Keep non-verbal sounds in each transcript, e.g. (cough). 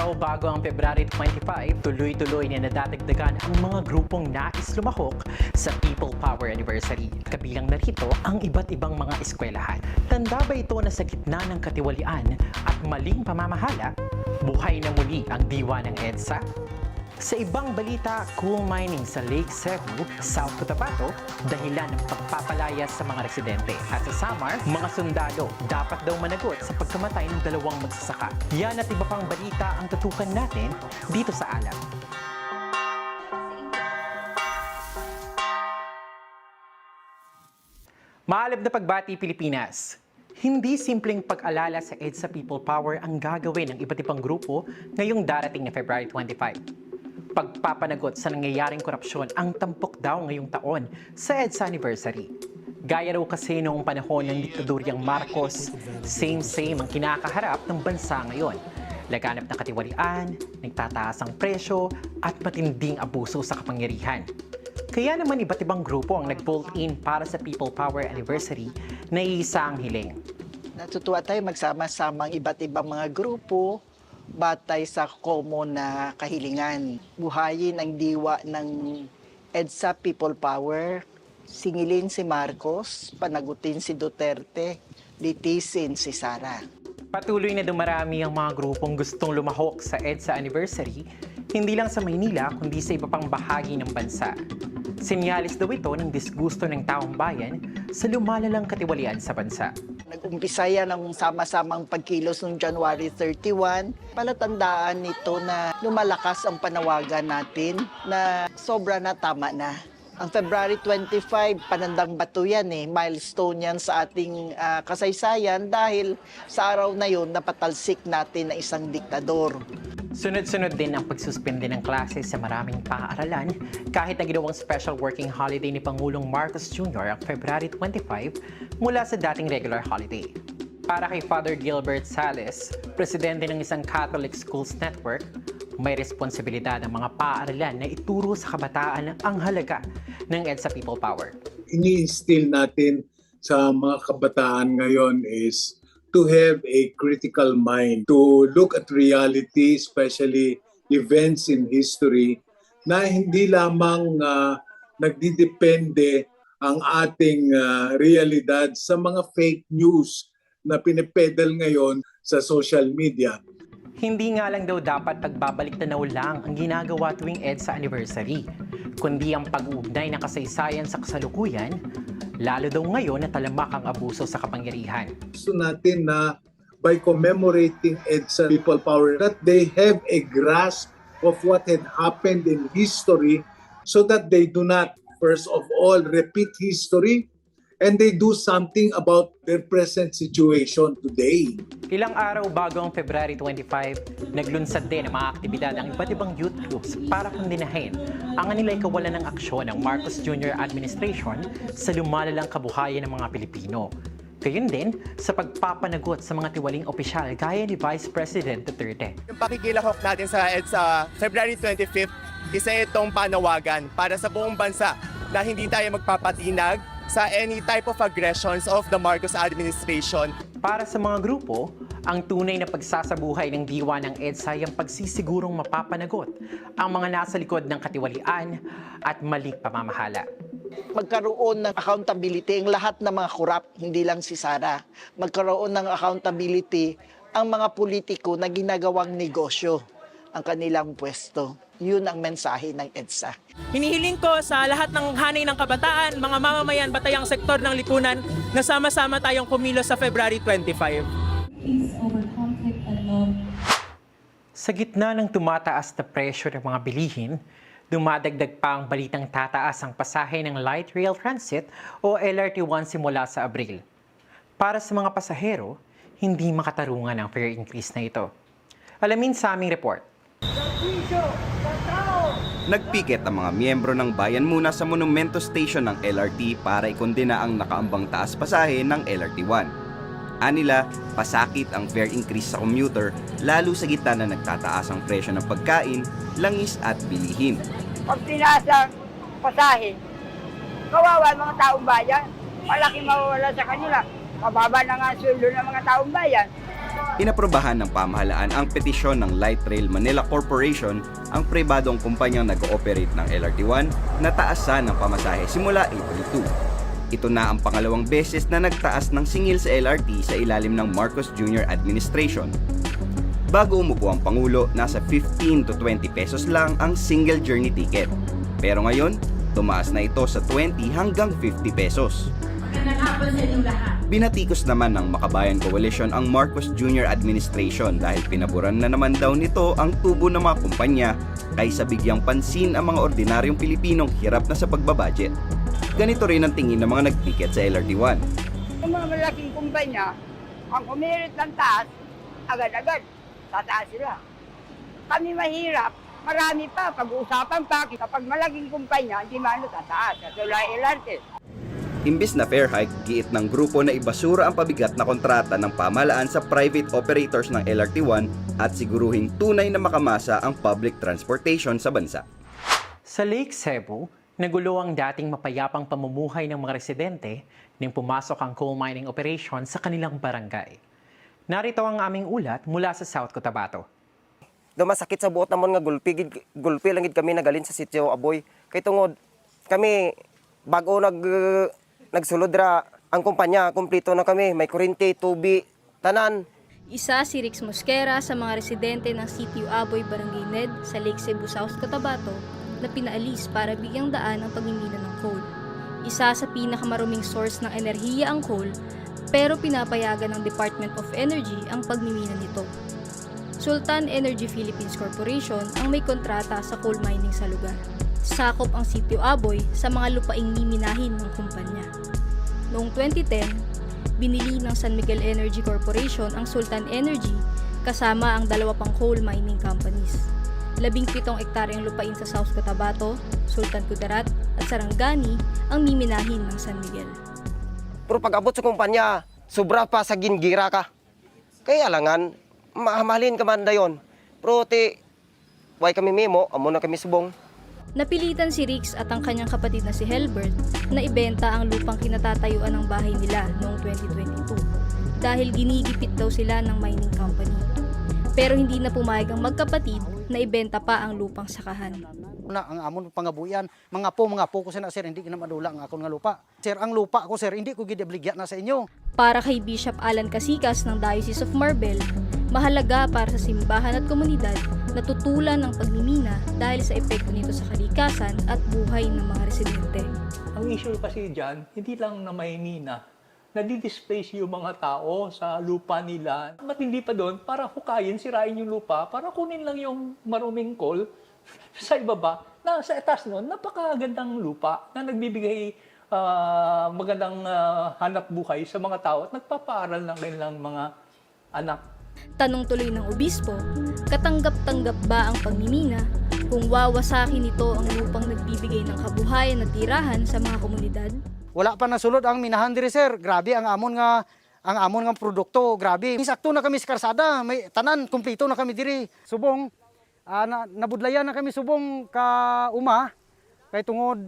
araw bago ang February 25, tuloy-tuloy na nadadagdagan ang mga grupong nais lumahok sa People Power Anniversary. Kabilang narito ang iba't ibang mga eskwelahan. Tanda ba ito na sa gitna ng katiwalian at maling pamamahala, buhay na muli ang diwa ng EDSA? Sa ibang balita, coal mining sa Lake Cebu, South Cotabato, dahilan ng pagpapalaya sa mga residente. At sa Samar, mga sundalo dapat daw managot sa pagkamatay ng dalawang magsasaka. Yan at iba pang balita ang tutukan natin dito sa Alam. Maalab na pagbati Pilipinas. Hindi simpleng pag-alala sa EDSA People Power ang gagawin ng iba't ibang grupo ngayong darating na February 25. Pagpapanagot sa nangyayaring korupsyon ang tampok daw ngayong taon sa EDSA anniversary. Gaya raw kasi noong panahon ng diktadoryang Marcos, same-same ang kinakaharap ng bansa ngayon. Laganap na katiwalian, nagtataas ang presyo, at matinding abuso sa kapangyarihan. Kaya naman iba't ibang grupo ang nag-bolt in para sa People Power Anniversary na iisa ang hiling. Natutuwa tayo magsama-samang iba't ibang mga grupo batay sa common na kahilingan. Buhayin ang diwa ng EDSA People Power, singilin si Marcos, panagutin si Duterte, litisin si Sara. Patuloy na dumarami ang mga grupong gustong lumahok sa EDSA Anniversary, hindi lang sa Maynila kundi sa iba pang bahagi ng bansa. Sinyalis daw ito ng disgusto ng taong bayan sa lumalalang katiwalian sa bansa. Nag-umpisa yan ng sama-samang pagkilos noong January 31. Palatandaan nito na lumalakas ang panawagan natin na sobra na tama na. Ang February 25, panandang bato yan eh. Milestone yan sa ating ah, kasaysayan dahil sa araw na yun, napatalsik natin na isang diktador. Sunod-sunod din ang pagsuspende ng klase sa maraming paaralan kahit na ginawang special working holiday ni Pangulong Marcos Jr. ang February 25 mula sa dating regular holiday. Para kay Father Gilbert Sales, presidente ng isang Catholic Schools Network, may responsibilidad ang mga paaralan na ituro sa kabataan ang halaga ng EDSA People Power. ini-instill natin sa mga kabataan ngayon is to have a critical mind, to look at reality, especially events in history, na hindi lamang ah, nagdidepende ang ating ah, realidad sa mga fake news na pinipedal ngayon sa social media. Hindi nga lang daw dapat pagbabalik tanaw lang ang ginagawa tuwing EDSA anniversary, kundi ang pag-uugnay ng kasaysayan sa kasalukuyan, lalo daw ngayon na talamak ang abuso sa kapangyarihan. gusto natin na by commemorating EDSA People Power that they have a grasp of what had happened in history so that they do not first of all repeat history and they do something about their present situation today. Ilang araw bago ang February 25, naglunsad din ang mga aktibidad ang iba't ibang youth groups para kondinahin ang anilay kawalan ng aksyon ng Marcos Jr. administration sa lumalalang kabuhayan ng mga Pilipino. Gayun din sa pagpapanagot sa mga tiwaling opisyal gaya ni Vice President Duterte. Yung pakikilahok natin sa EDSA February 25th, isa itong panawagan para sa buong bansa na hindi tayo magpapatinag sa any type of aggressions of the Marcos administration. Para sa mga grupo, ang tunay na pagsasabuhay ng diwa ng EDSA ay ang pagsisigurong mapapanagot ang mga nasa likod ng katiwalian at maling pamamahala. Magkaroon ng accountability ang lahat ng mga kurap, hindi lang si Sara. Magkaroon ng accountability ang mga politiko na ginagawang negosyo ang kanilang pwesto. Yun ang mensahe ng EDSA. Hinihiling ko sa lahat ng hanay ng kabataan, mga mamamayan, batayang sektor ng lipunan, na sama-sama tayong kumilos sa February 25. peace over conflict and love. Sa gitna ng tumataas na presyo ng mga bilihin, dumadagdag pa ang balitang tataas ang pasahe ng Light Rail Transit o LRT1 simula sa Abril. Para sa mga pasahero, hindi makatarungan ang fare increase na ito. Alamin sa aming report. Nagpiket ang mga miyembro ng bayan muna sa Monumento Station ng LRT para ikondena ang nakaambang taas pasahe ng LRT1. Anila, pasakit ang fare increase sa commuter lalo sa gitna na nagtataas ang presyo ng pagkain, langis at bilihin. pag tinaas ang pasahe, kawawa ang mga taong bayan. Malaki mawawala sa kanila. Mababa na nga ang ng mga taong bayan. Inaprobahan ng pamahalaan ang petisyon ng Light Rail Manila Corporation, ang pribadong kumpanyang nag-ooperate ng LRT1 na taasan ng pamasahe simula April 2. Ito na ang pangalawang beses na nagtaas ng singil sa LRT sa ilalim ng Marcos Jr. Administration. Bago umupo ang Pangulo, nasa 15 to 20 pesos lang ang single journey ticket. Pero ngayon, tumaas na ito sa 20 hanggang 50 pesos. Binatikos naman ng Makabayan Coalition ang Marcos Jr. Administration dahil pinaboran na naman daw nito ang tubo ng mga kumpanya kaysa bigyang pansin ang mga ordinaryong Pilipinong hirap na sa pagbabudget. Ganito rin ang tingin ng mga nagtiket sa LRT1. Yung mga malaking kumpanya, ang kumirit ng taas, agad-agad, tataas sila. Kami mahirap, marami pa, pag-uusapan pa, kapag malaking kumpanya, hindi man tataas. Sa tulay LRT. Imbis na fair hike, giit ng grupo na ibasura ang pabigat na kontrata ng pamahalaan sa private operators ng LRT1 at siguruhing tunay na makamasa ang public transportation sa bansa. Sa Lake Cebu, nagulo ang dating mapayapang pamumuhay ng mga residente nang pumasok ang coal mining operation sa kanilang barangay. Narito ang aming ulat mula sa South Cotabato. dumasakit sa buot namon nga gulpi gulpi lang gid kami nagalin sa sitio Aboy kay tungod kami bago nag nagsulod ra ang kumpanya kumpleto na kami may kuryente tubig tanan Isa si Rix Mosquera sa mga residente ng Sitio Aboy Barangay Ned sa Lake Cebu South, Cotabato na pinaalis para bigyang daan ang pagmimina ng coal. Isa sa pinakamaruming source ng enerhiya ang coal pero pinapayagan ng Department of Energy ang pagmimina nito. Sultan Energy Philippines Corporation ang may kontrata sa coal mining sa lugar. Sakop ang Sitio Aboy sa mga lupaing miminahin ng kumpanya. Noong 2010, binili ng San Miguel Energy Corporation ang Sultan Energy kasama ang dalawa pang coal mining companies. Labing pitong ektaryang lupain sa South Cotabato, Sultan Kudarat at Sarangani ang miminahin ng San Miguel. pero pag abot sa kumpanya sobra pa sa gingira ka kaya langan mahalin ka man dayon pero ti way kami memo amo na kami subong Napilitan si Rix at ang kanyang kapatid na si Helbert na ibenta ang lupang kinatatayuan ng bahay nila noong 2022 dahil ginigipit daw sila ng mining company. Pero hindi na pumayag ang magkapatid na ibenta pa ang lupang sakahan. na ang amon pangabuyan mga po mga po ko sir sir hindi na madula ang akon nga lupa sir ang lupa ko sir hindi ko gid obligya na sa inyo Para kay Bishop Alan Casikas ng Diocese of Marbel, mahalaga para sa simbahan at komunidad na tutulan ng pagmimina dahil sa epekto nito sa kalikasan at buhay ng mga residente. Ang issue kasi dyan, hindi lang na may mina, nadi-displace yung mga tao sa lupa nila. Matindi pa doon, para hukayin, sirain yung lupa, para kunin lang yung maruming coal (laughs) sa ibaba. Na sa etas noon, napakagandang lupa na nagbibigay ah, magandang ah, hanap buhay sa mga tao at nagpapaaral ng kanilang mga anak. Tanong tuloy ng obispo, katanggap-tanggap ba ang pagmimina? Kung wawasakin nito ang lupang nagbibigay ng kabuhayan at tirahan sa mga komunidad? wala pa nasulod ang minahan diri sir. Grabe ang amon nga ang amon nga produkto. Grabe. Sakto na kami sa karsada. May tanan kumpleto na kami diri. Subong ah, na, nabudlayan na kami subong ka uma. Kay tungod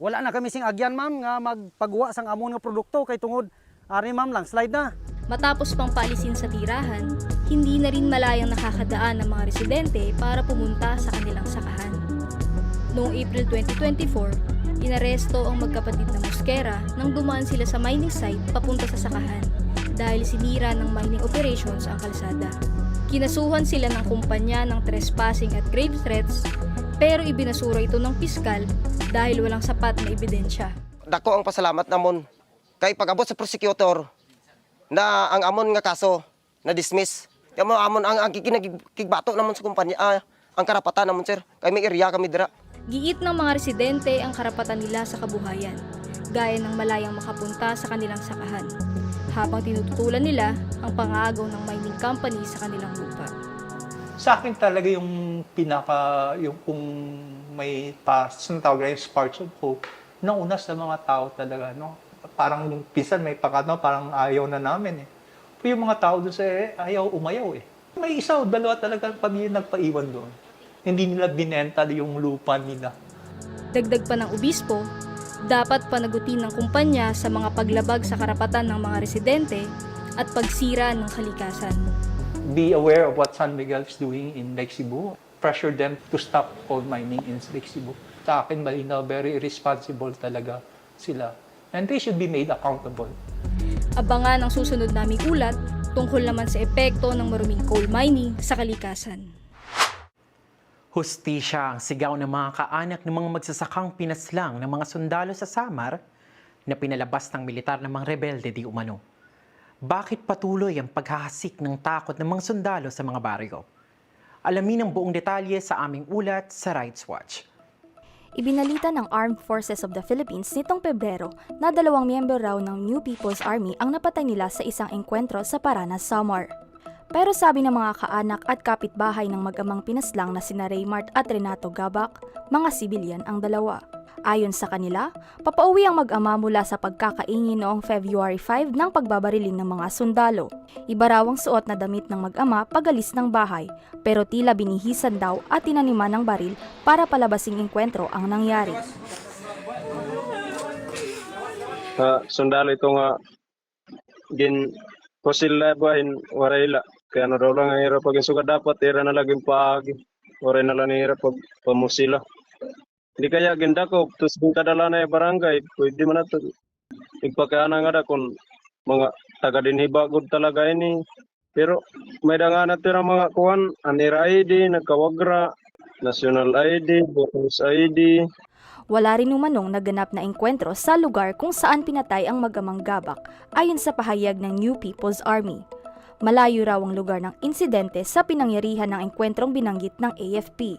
wala na kami sing agyan ma'am nga magpagwa sang amon nga produkto. Kay tungod ari ma'am lang slide na Matapos pang paalisin sa tirahan, hindi na rin malayang nakakadaan ng mga residente para pumunta sa kanilang sakahan. Noong April 2024, inaresto ang magkapatid na Mosquera nang dumaan sila sa mining site papunta sa sakahan dahil sinira ng mining operations ang kalsada. Kinasuhan sila ng kumpanya ng trespassing at grave threats pero ibinasura ito ng piskal dahil walang sapat na ebidensya. dako ang pasalamat namon kay pag abot sa prosecutor na ang amon nga kaso na dismiss kaya mo amon ang, ang kikinagigbato namon sa kumpanya ah, ang karapatan namon sir kay may area kami dira Giit ng mga residente ang karapatan nila sa kabuhayan, gaya ng malayang makapunta sa kanilang sakahan, habang tinututulan nila ang pangagaw ng mining company sa kanilang lupa. Sa akin talaga yung pinaka, yung kung may pa, tawag na yung sparks of hope, nauna sa mga tao talaga, no? Parang yung pinsan may pakano, parang ayaw na namin eh. Pero yung mga tao doon sa eh, ayaw umayaw eh. May isa o dalawa talaga pamilya nagpaiwan doon. Hindi nila binenta yung lupa nila. Dagdag pa ng obispo, dapat panagutin ng kumpanya sa mga paglabag sa karapatan ng mga residente at pagsira ng kalikasan. Be aware of what San Miguel is doing in Lake Cebu. Pressure them to stop coal mining in Lake Cebu. Sa akin, malinaw, very irresponsible talaga sila. And they should be made accountable. Abangan ang susunod naming ulat tungkol naman sa epekto ng maruming coal mining sa kalikasan. Hustisya ang sigaw ng mga kaanak ng mga magsasakang pinaslang ng mga sundalo sa Samar na pinalabas ng militar ng mga rebelde di umano. Bakit patuloy ang paghahasik ng takot ng mga sundalo sa mga baryo? Alamin ang buong detalye sa aming ulat sa Rights Watch. Ibinalita ng Armed Forces of the Philippines nitong Pebrero na dalawang miyembro raw ng New People's Army ang napatay nila sa isang engkwentro sa Paranas, Samar. Pero sabi ng mga kaanak at kapitbahay ng mag-amang pinaslang na sina Raymart at Renato Gabak, mga sibilyan ang dalawa. Ayon sa kanila, papauwi ang mag-ama mula sa pagkakaingin noong February 5 ng pagbabariling ng mga sundalo. Iba raw ang suot na damit ng mag-ama pagalis ng bahay, pero tila binihisan daw at tinaniman ng baril para palabasing engkwentro ang nangyari. uh, sundalo ito nga gin kusila bahin warayla kaya na raw lang ang hirap pag dapat ira na laging paagi waray na lang ang hirap pag di kaya ginda ko tus kung kadala na barangay pwede man nato ipakaana nga kung mga taga dinhiba gud talaga ini pero may nga na tira mga kuwan anira ID nagkawagra national ID voters ID Wala rin umanong naganap na engkwentro sa lugar kung saan pinatay ang magamang gabak ayon sa pahayag ng New People's Army. Malayo raw ang lugar ng insidente sa pinangyarihan ng engkwentrong binanggit ng AFP.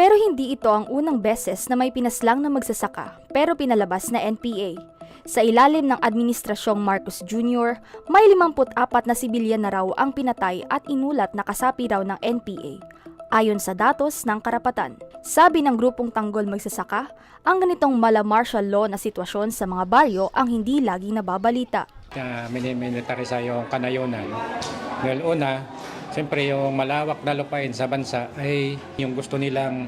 Pero hindi ito ang unang beses na may pinaslang na magsasaka pero pinalabas na NPA. Sa ilalim ng Administrasyong Marcos Jr., may 54 na sibilyan na raw ang pinatay at inulat na kasapi raw ng NPA ayon sa datos ng karapatan. Sabi ng grupong tanggol magsasaka, ang ganitong mala martial law na sitwasyon sa mga baryo ang hindi lagi nababalita. na minimilitarisa yung kanayunan. Dahil una, siyempre yung malawak na lupain sa bansa ay yung gusto nilang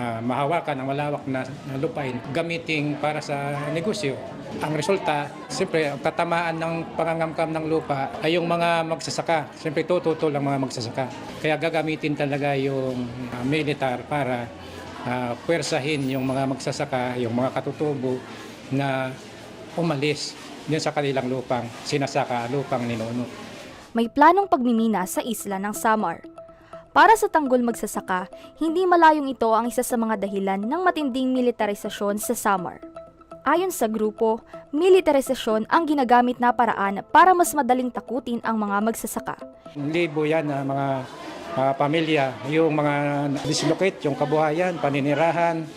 ah, mahawakan ang malawak na, na lupain gamitin para sa negosyo. Ang resulta, siyempre, ang tatamaan ng pangangamkam ng lupa ay yung mga magsasaka. Siyempre, tututol ang mga magsasaka. Kaya gagamitin talaga yung ah, militar para ah, pwersahin yung mga magsasaka, yung mga katutubo na umalis din sa kanilang lupang sinasaka, lupang ninuno. May planong pagmimina sa isla ng Samar. Para sa tanggol magsasaka, hindi malayong ito ang isa sa mga dahilan ng matinding militarisasyon sa Samar. Ayon sa grupo, militarisasyon ang ginagamit na paraan para mas madaling takutin ang mga magsasaka. Libo yan na mga ah, pamilya, yung mga dislocate, yung kabuhayan, paninirahan,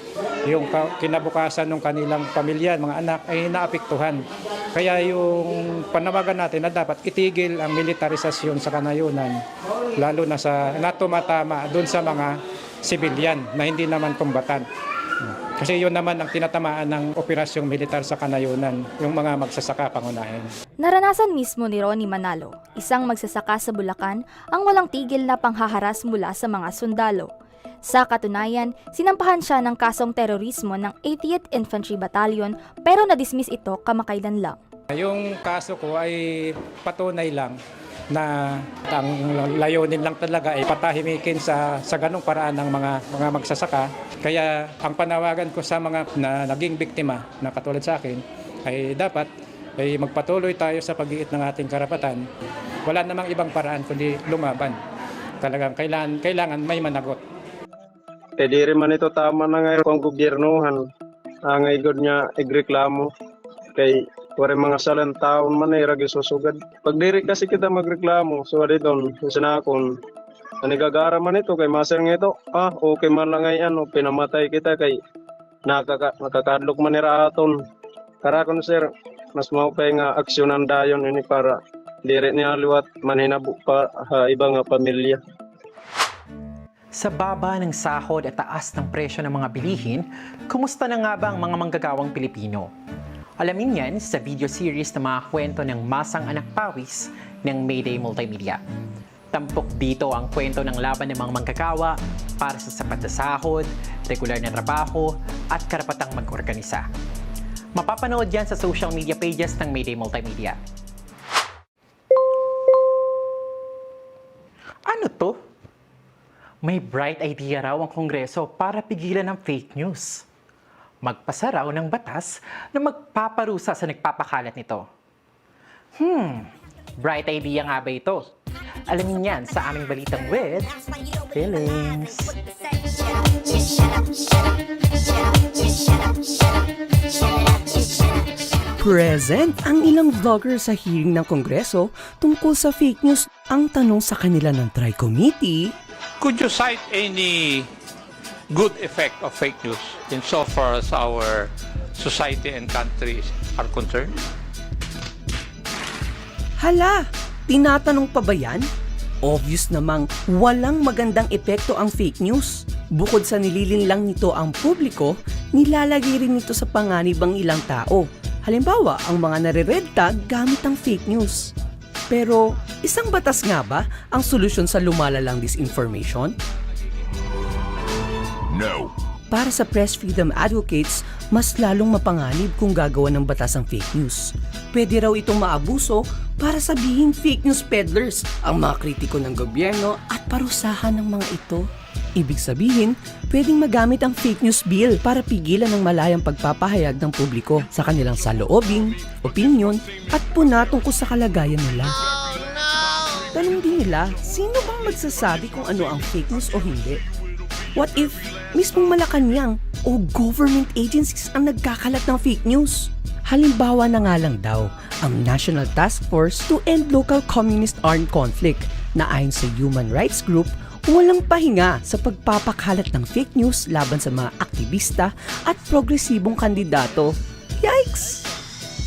yung ka- kinabukasan ng kanilang pamilya, mga anak ay naapektuhan. Kaya yung panawagan natin na dapat itigil ang militarisasyon sa kanayunan, lalo na sa natumatama doon sa mga sibilyan na hindi naman kumbatan. Kasi yun naman ang tinatamaan ng operasyong militar sa kanayunan, yung mga magsasaka pangunahin. Naranasan mismo ni Ronnie Manalo, isang magsasaka sa Bulacan, ang walang tigil na panghaharas mula sa mga sundalo. Sa katunayan, sinampahan siya ng kasong terorismo ng 80th Infantry Battalion pero na-dismiss ito kamakailan lang. Yung kaso ko ay patunay lang na ang layunin lang talaga ay patahimikin sa sa ganung paraan ng mga mga magsasaka. Kaya ang panawagan ko sa mga na naging biktima na katulad sa akin ay dapat ay magpatuloy tayo sa pag-iit ng ating karapatan. Wala namang ibang paraan kundi lumaban. Talagang kailangan kailangan may managot. Eh di rin man ito tama na ngayon kung gobyernuhan. Ang igod niya igreklamo. Kay wari mga salang taon man ay ragi susugad. Pag diri kasi kita magreklamo, so dito, sana akong nanigagara man ito kay maser nga ito, ah, okay man lang ay ano, pinamatay kita kay nakaka, nakakadlok man nira aton. Karakon sir, mas maupay nga aksyonan dayon ini para diri niya liwat manhinabu pa ha, iba nga pamilya. Sa baba ng sahod at taas ng presyo ng mga bilihin, kumusta na nga ba ang mga manggagawang Pilipino? Alamin yan sa video series na mga kwento ng Masang Anak Pawis ng Mayday Multimedia. Tampok dito ang kwento ng laban ng mga manggagawa para sa sapat na sahod, regular na trabaho, at karapatang mag-organisa. Mapapanood yan sa social media pages ng Mayday Multimedia. Ano to? May bright idea raw ang Kongreso para pigilan ang fake news. Magpasa raw ng batas na magpaparusa sa nagpapakalat nito. Hmm, bright idea nga ba ito? Alamin yan sa aming balitang with feelings. Present ang ilang vlogger sa hearing ng Kongreso tungkol sa fake news. Ang tanong sa kanila ng Tri-Committee, Could you cite any good effect of fake news in so far as our society and countries are concerned? Hala, tinatanong pa ba yan? Obvious namang walang magandang epekto ang fake news. Bukod sa nililin lang nito ang publiko, nilalagay rin nito sa panganib ang ilang tao. Halimbawa, ang mga nare-red tag gamit ang fake news. Pero, isang batas nga ba ang solusyon sa lumalalang disinformation? No. Para sa press freedom advocates, mas lalong mapanganib kung gagawa ng batas ang fake news. Pwede raw itong maabuso para sabihin fake news peddlers ang mga kritiko ng gobyerno at parusahan ng mga ito. Ibig sabihin, pwedeng magamit ang fake news bill para pigilan ng malayang pagpapahayag ng publiko sa kanilang saloobin, opinion, at puna tungkol sa kalagayan nila. Tanong din nila, sino bang magsasabi kung ano ang fake news o hindi? What if mismong Malacanang o government agencies ang nagkakalat ng fake news? Halimbawa na nga lang daw, ang National Task Force to End Local Communist Armed Conflict na ayon sa Human Rights Group, walang pahinga sa pagpapakalat ng fake news laban sa mga aktivista at progresibong kandidato. Yikes!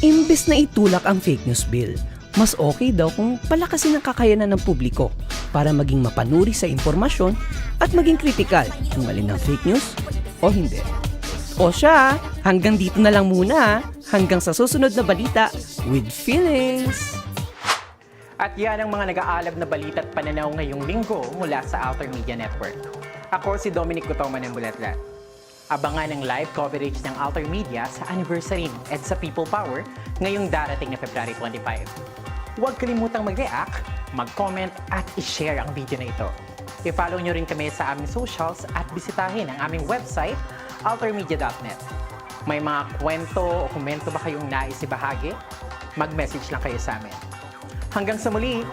Imbes na itulak ang fake news bill, mas okay daw kung palakasin ang kakayanan ng publiko para maging mapanuri sa impormasyon at maging kritikal kung alin ang fake news o hindi. O siya, hanggang dito na lang muna. Hanggang sa susunod na balita with feelings. At yan ang mga nag-aalab na balita at pananaw ngayong linggo mula sa Outer Media Network. Ako si Dominic Gutoman ng Bulatlat. Abangan ang live coverage ng Outer Media sa anniversary ng EDSA People Power ngayong darating na February 25. Huwag kalimutang mag-react, mag-comment at i-share ang video na ito. I-follow nyo rin kami sa aming socials at bisitahin ang aming website, outermedia.net. May mga kwento o komento ba kayong nais ibahagi? Mag-message lang kayo sa amin. Hanggang sa muli!